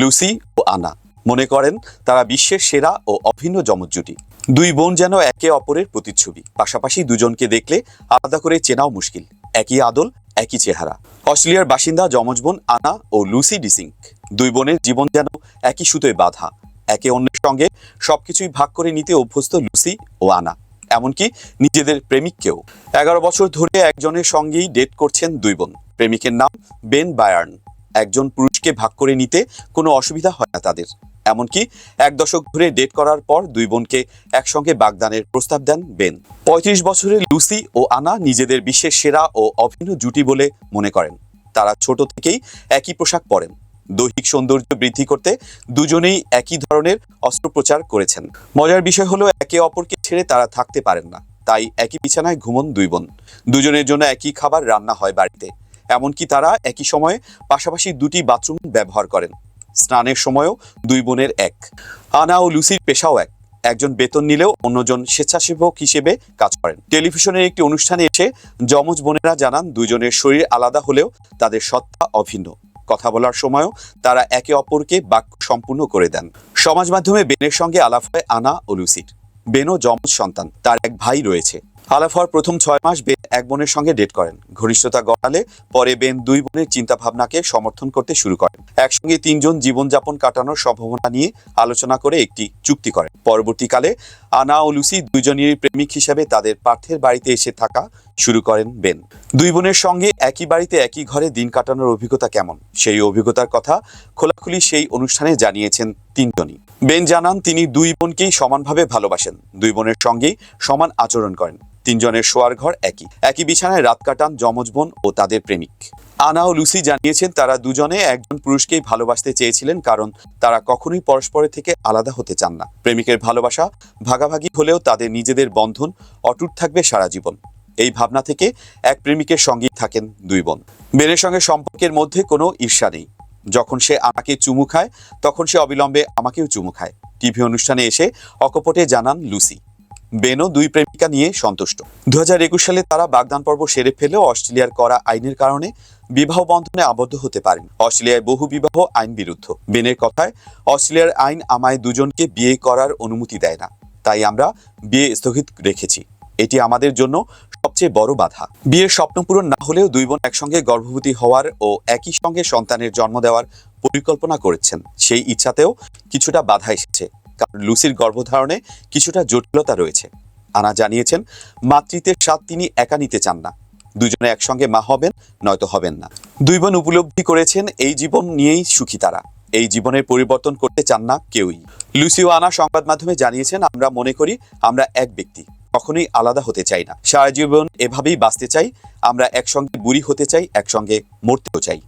Lucy ও আনা। মনে করেন, তারা বিশ্বের সেরা ও অভিন্ন যমজ জুটি দুই বোন যেন একে অপরের প্রতিচ্ছবি। পাশাপাশি দুজনকে দেখলে আলাদা করে চেনাও মুশকিল। একই আদল, একই চেহারা। অস্ট্রেলিয়ার বাসিন্দা যমজ বোন আনা ও লুসি ডিসিঙ্ক দুই বোনের জীবন যেন একই সুতোয় বাধা। একে অন্যের সঙ্গে সবকিছুই ভাগ করে নিতে অভ্যস্ত লুসি ও আনা। এমনকি নিজেদের প্রেমিককেও। এগারো বছর ধরে একজনের সঙ্গেই ডেট করছেন দুই বোন। প্রেমিকের নাম বেন বায়ার্ন। একজন পুরুষকে ভাগ করে নিতে কোনো অসুবিধা হয় না তাদের। এমনকি এক দশক ধরে ডেট করার পর দুই বোনকে একসঙ্গে বাগদানের প্রস্তাব দেন বেন। পঁয়ত্রিশ বছরের লুসি ও আনা নিজেদের বিশ্বের সেরা ও অভিন্ন জুটি বলে মনে করেন। তারা ছোট থেকেই একই পোশাক পরেন। দৈহিক সৌন্দর্য বৃদ্ধি করতে দুজনেই একই ধরনের অস্ত্রোপচার করেছেন। মজার বিষয় হলো, একে অপরকে ছেড়ে তারা থাকতে পারেন না। তাই একই বিছানায় ঘুমন দুই বোন। দুজনের জন্য একই খাবার রান্না হয় বাড়িতে। এমনকি তারা একই সময়ে পাশাপাশি দুটি বাথরুম ব্যবহার করেন। স্নানের সময়ও দুই বোনের এক। আনা ও লুসির পেশাও এক। একজন বেতন নিলেও অন্যজন স্বেচ্ছাসেবক হিসেবে কাজ করেন। টেলিভিশনের একটি অনুষ্ঠানে এসে যমজ বোনেরা জানান, দুজনের শরীর আলাদা হলেও তাদের সত্তা অভিন্ন। কথা বলার সময়ও তারা একে অপরকে বাক্য সম্পূর্ণ করে দেন। সমাজ মাধ্যমে বেনের সঙ্গে আলাপ হয় আনা ও লুসির। বেনও যমজ সন্তান। তার এক ভাই রয়েছে। আলাপ হওয়ার প্রথম ছয় মাস বেন এক বোনের সঙ্গে ডেট করেন। ঘনিষ্ঠতা গড়ালে পরে বেন দুই বোনের চিন্তা ভাবনাকে সমর্থন করতে শুরু করেন। একসঙ্গে তিনজন জীবনযাপন কাটানোর সম্ভাবনা নিয়ে আলোচনা করে একটি চুক্তি করেন। পরবর্তীকালে আনা ও লুসি দুজনেরই প্রেমিক হিসেবে তাদের পার্থের বাড়িতে এসে থাকা শুরু করেন বেন। দুই বোনের সঙ্গে একই বাড়িতে একই ঘরে দিন কাটানোর অভিজ্ঞতা কেমন? সেই অভিজ্ঞতার কথা খোলাখুলি সেই অনুষ্ঠানে জানিয়েছেন তিনজনই। বেন জানান, তিনি দুই বোনকেই সমানভাবে ভালোবাসেন। দুই বোনের সঙ্গেই সমান আচরণ করেন। তিনজনের শোয়ার ঘর একই। একই বিছানায় রাত কাটান যমজ বোন ও তাদের প্রেমিক। আনা ও লুসি জানিয়েছেন তারা দুজনে একজন পুরুষকেই ভালোবাসতে চেয়েছিলেন কারণ তারা কখনোই পরস্পরের থেকে আলাদা হতে চান না। প্রেমিকের ভালোবাসা ভাগাভাগি হলেও তাদের নিজেদের বন্ধন অটুট থাকবে সারা জীবন। এই ভাবনা থেকে এক প্রেমিকের সঙ্গেই থাকেন দুই বোন। বেনের সঙ্গে সম্পর্কের মধ্যে কোনো ঈর্ষা নেই। যখন সে আমাকে চুমু খায়, তখন সে অবিলম্বে আমাকেও চুমু খায়। টিভি অনুষ্ঠানে এসে অকপটে জানান লুসি। বেনও দুই প্রেমিকা নিয়ে সন্তুষ্ট। দু একুশ সালে তারা বাগদান পর্ব সেরে ফেলেও অস্ট্রেলিয়ার করা আইনের কারণে বিবাহ বন্ধনে আবদ্ধ হতে পারেন। অস্ট্রেলিয়ায় বহু বিবাহ আইন বিরুদ্ধ। বেনের কথায়, অস্ট্রেলিয়ার আইন আমায় দুজনকে বিয়ে করার অনুমতি দেয় না। তাই আমরা বিয়ে স্থগিত রেখেছি। এটি আমাদের জন্য সবচেয়ে বড় বাধা। বিয়ের স্বপ্ন পূরণ না হলেও দুই বোন একসঙ্গে গর্ভবতী হওয়ার ও একই সঙ্গে সন্তানের জন্ম দেওয়ার পরিকল্পনা করেছেন। সেই ইচ্ছাতেও কিছুটা বাধা এসেছে। লুসির গর্ভধারণে কিছুটা জটিলতা রয়েছে। আনা জানিয়েছেন মাতৃত্বের স্বাদ তিনি একা নিতে চান না। দুজনে একসঙ্গে মা হবেন, নয়তো হবেন না। দুই বোন উপলব্ধি করেছেন, এই জীবন নিয়েই সুখী তারা। এই জীবনের পরিবর্তন করতে চান না কেউই। লুসি ও আনা সংবাদ মাধ্যমে জানিয়েছেন, আমরা মনে করি আমরা এক ব্যক্তি, কখনোই আলাদা হতে চাই না। সারা জীবন এভাবেই বাঁচতে চাই, আমরা একসঙ্গে বুড়ি হতে চাই, একসঙ্গে মরতেও চাই।